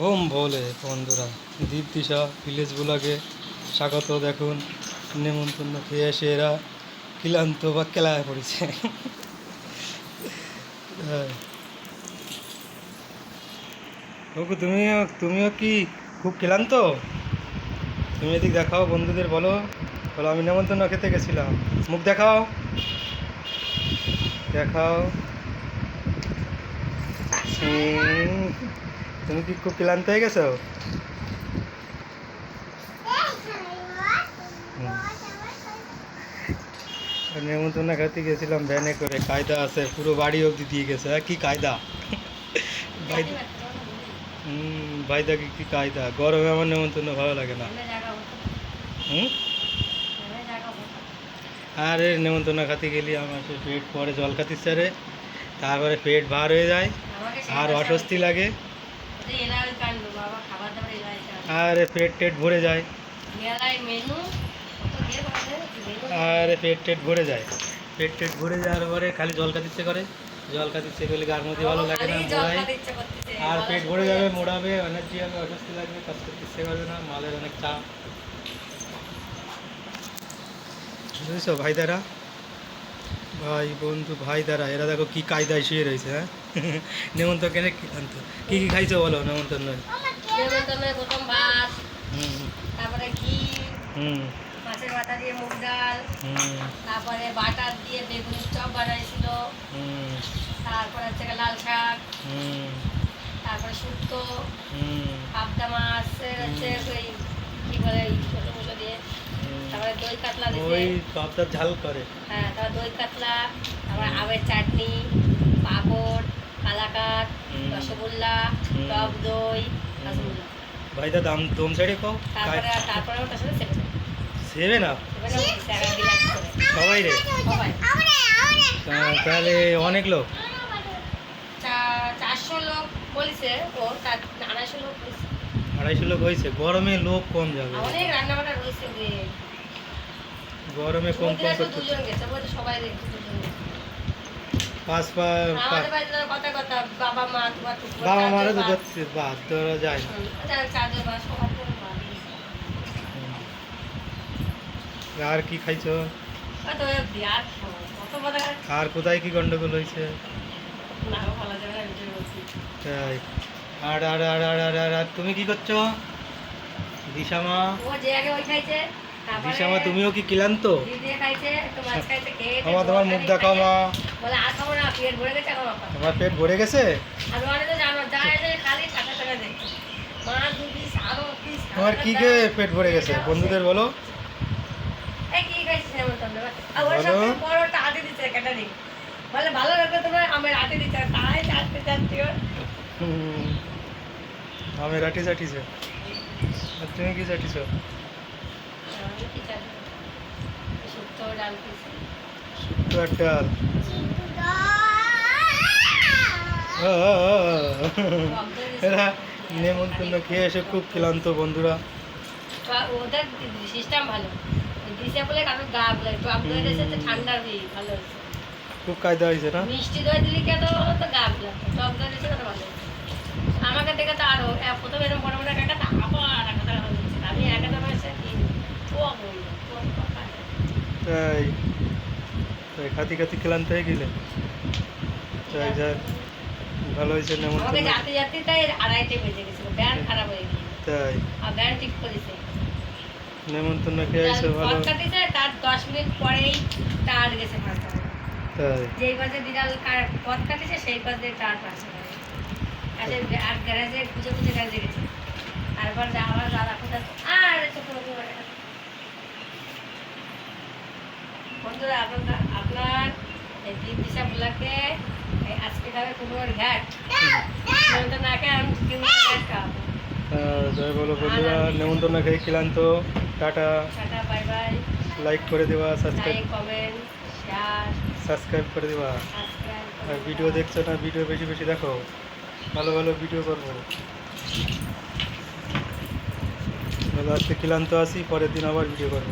Bomb ভোলে বন্ধুরা দ্বীপ দিশা village ব্লগে স্বাগত দেখুন। নেমন্তন্ন খেয়ে এসে এরা ক্লান্ত বা কেলায় পড়েছে। ওগো তুমিও তুমিও কি খুব ক্লান্ত? তুমি এদিক দেখাও, বন্ধুদের বলো। বলো, আমি নেমন্তন্ন খেতে গেছিলাম। মুখ দেখাও। দেখাও। হুম। তুমি কি খুব ক্লান্ত হয়ে গেছো? নেমন্তন্ন খাতে গেছিলাম ভ্যানে করে কায়দা আছে পুরো বাড়ি অবধি দিয়ে গেছে। হ্যাঁ কি কায়দা? হুম ভাইদা কি কি কায়দা? গরমে আমার নেমন্তন্ন ভালো লাগে না। হুম? আরে নেমন্তন্ন খাতে গেলি আমার পেট পরে জল খাতির সারে তারপরে পেট ভার হয়ে যায় আর অস্বস্তি লাগে। আরে পেট টেট ভরে যায়। আরে পেট টেট ভরে যায়। পেট টেট ভরে যাওয়ার পরে খালি জল খাতে ইচ্ছে করে। জল খাতে ইচ্ছে করলে গার মধ্যে ভালো লাগে না মোড়াই আর পেট ভরে যাবে মোড়াবে এনার্জি হবে অস্বস্তি লাগবে কাজ করতে ইচ্ছে করবে না মালের অনেক চাপ। বুঝেছ ভাই দ্বারা ভাই বন্ধু ভাই দ্বারা এরা দেখো কি কায়দায় শুয়ে রয়েছে হ্যাঁ? নেমন্তন্ন কেন আনতো কি কি খাইছো বলো? নেমন্তন্ন। প্রথম ভাত তারপরে ঘি হুম। মাছের মাথা দিয়ে মুগ ডাল তারপরে বাটার দিয়ে বেগুনের চপ বানাইছিল তারপরে হচ্ছে লাল শাক তারপরে শুক্তো পাবদা মাছ হচ্ছে ওই কি বলে ওই ছোটো দিয়ে তারপরে দই কাতলা ওই ঝাল করে। হ্যাঁ তারপরে দই কাতলা তারপরে আমের চাটনি পাঁপড় কালাকাত রসগোল্লা। টক দই রসগোল্লা। ভাইদা দাম দম সাইডে কও? তারপরে তারপরে ওটার সাথে সেভেন সেবে না সেভেন করে। সবাই রে? তাহলে অনেক লোক। চারশো লোক বলেছে ও তার আড়াইশো লোক আড়াইশো লোক হয়েছে। গরমে লোক কম যাবে। অনেক রান্না বান্না রয়েছে গরমে কম কম করতে সবাই। পাঁচ বাবা মারা তো বাপ। বাদ দেওয়া যায়। আর কি খাইছো? আর কোথায় কি গন্ডগোল হয়েছে। তাই। আর আর আর আর আর আর আর তুমি কি করছ? দিশামা? দিশামা তুমিও কি ক্লান্ত? দিদি খাইছে একটু মাছ খাইছে খেয়ে আমা তোমার মুখ দেখাও মা। বলে আর না পেট ভরে গেছে এখন তোমার পেট ভরে গেছে? তোমার কি খেয়ে পেট ভরে গেছে? বন্ধুদের বলো। আটে ভালো লাগবে তোমরা আমার আটে দিচ্ছে তাই চাটতে চাটতে ওর। হুম। আমি রাটি চাটিছে। তুমি কি চাটিছো? আমি কি চাটবো? শুক্তো ডাল আ। এরা নেমন্তন্ন খেয়ে এসে খুব ক্লান্ত বন্ধুরা। ওদের সিস্টেম ভালো। দিশে বলে কারোর গা বলে টক দই দিয়েছে তো ঠান্ডা হয়ে ভালো খুব কায়দা হয়েছে না? মিষ্টি দই দিলি কে তো গা বলে টক দই দিয়েছে তো ভালো আমাকে দেখে তো আরও প্রথমে এরকম বড় বড় একটা আবার একটা আমি একটা কি ও তাই তাই। খাতি খাতি ক্লান্ত হয়ে গেলে? তাই যাক ভালো হয়েছে আমাকে নেমন্তন্ন যাতে যাতে তাই আড়াইটে বেজে গেছিল ব্যান খারাপ হয়ে গেছে। তাই। আর ব্যান ঠিক করেছে। নেমন্তন্ন খেয়ে এসে ভালো। পথ কাটিছে তার দশ মিনিট পরেই টার গেছে ফাঁকা তাই। যেই পাশে বিড়াল পথ কাটিছে সেই পাশ দিয়ে টার পাশে আচ্ছা আর গ্যারেজে খুঁজে খুঁজে গ্যারেজে গেছে। তারপর আবার দাদা কোথায় আর পুরো বন্ধুরা আপনার এই দ্বীপ দিশা ব্লকে আজকে খাবে কুমড়োর ঘাট। না খেয়ে আমি কুমড়োর ঘাট খাওয়াবো। আহ, বলো বন্ধুরা নেমন্তন্ন খেয়ে ক্লান্ত tata. Tata bye bye. Like করে দেওয়া সাবস্ক্রাইব কমেন্ট শেয়ার সাবস্ক্রাইব করে দেওয়া আর ভিডিও দেখছ না ভিডিও বেশি বেশি দেখো। ভালো ভালো ভিডিও করব। আজকে ক্লান্ত আসি পরের দিন আবার ভিডিও করব।